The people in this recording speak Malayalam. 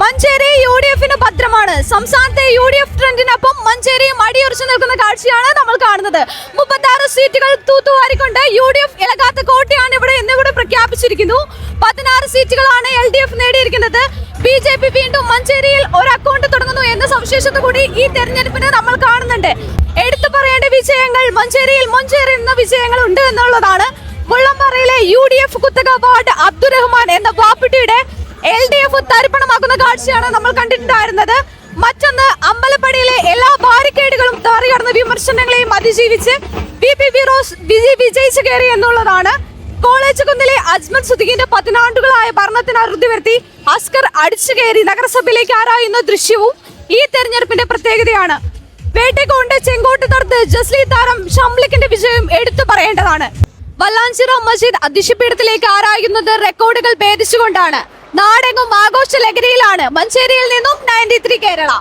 മഞ്ചേരി യു ഡി എഫിന് ഭദ്രമാണ്. സംസ്ഥാനത്തെ യു ഡി എഫ് ട്രെൻഡിനൊപ്പം മഞ്ചേരിയും അടിയുറച്ചു നിൽക്കുന്ന കാഴ്ചയാണ് നമ്മൾ കാണുന്നത്. മുപ്പത്തി സീറ്റുകൾ തൂത്തുവാരിക്കൊണ്ട് യു ഡി എഫ് ഇളകാത്ത കോട്ടയാണ് ഇവിടെ എന്നിവിടെ പ്രഖ്യാപിച്ചിരിക്കുന്നു. പതിനാറ് സീറ്റുകളാണ് എൽ ഡി എഫ് നേടിയിരിക്കുന്നത്. ബി ജെ പി വീണ്ടും മഞ്ചേരിയിൽ ഒരു അക്കൗണ്ട് തുടങ്ങുന്നു എന്ന സവിശേഷത കൂടി ഈ തെരഞ്ഞെടുപ്പിന് നമ്മൾ കാണുന്നുണ്ട്. എടുത്തു പറയേണ്ട വിജയങ്ങൾ മഞ്ചേരിയിൽ മഞ്ചേരുന്ന വിജയങ്ങൾ ഉണ്ട് എന്നുള്ളതാണ്. മുള്ളംപാറയിലെ യു ഡി എഫ് കുത്തക വാർഡ് അബ്ദുറഹ്മാൻ എന്ന വാപ്പിട്ടിയുടെ എൽ ഡി എഫ് തരിപ്പണമാക്കുന്ന കാഴ്ചയാണ് നമ്മൾ കണ്ടിട്ടുണ്ടായിരുന്നത്. മറ്റൊന്ന് അമ്പലപ്പടിയിലെ എല്ലാ ബാരിക്കേഡുകളും തറികടന്ന് വിമർശനങ്ങളെയും അതിജീവിച്ച് വി പി ഫിറോസ് വിജയ് വിജയിച്ചു കയറി എന്നുള്ളതാണ്. കോളേജ് കുന്നിലെ അജ്മൽ സുദീഖിന്റെ പതിനാണ്ടുകളായ ഭരണത്തിന് അറുതി വരുത്തി അസ്കർ അടിച്ചു കയറി നഗരസഭയിലേക്ക് ആരായുന്ന ദൃശ്യവും ഈ തെരഞ്ഞെടുപ്പിന്റെ പ്രത്യേകതയാണ്. വേട്ടക്കോണ്ട് ചെങ്കോട്ട് തടുത്ത് ജസ്ലി താരം ഷംലിക്കിന്റെ വിജയം എടുത്തു പറയേണ്ടതാണ്. വല്ലാഞ്ചിറ മസ്ജിദ് അധ്യക്ഷപീഠത്തിലേക്ക് ആരായുന്നത് റെക്കോർഡുകൾ ഭേദിച്ചുകൊണ്ടാണ്. നാടെങ്ങും ആഘോഷ ലഹരിയിലാണ് മഞ്ചേരിയിൽ നിന്നും നയന്റി കേരള.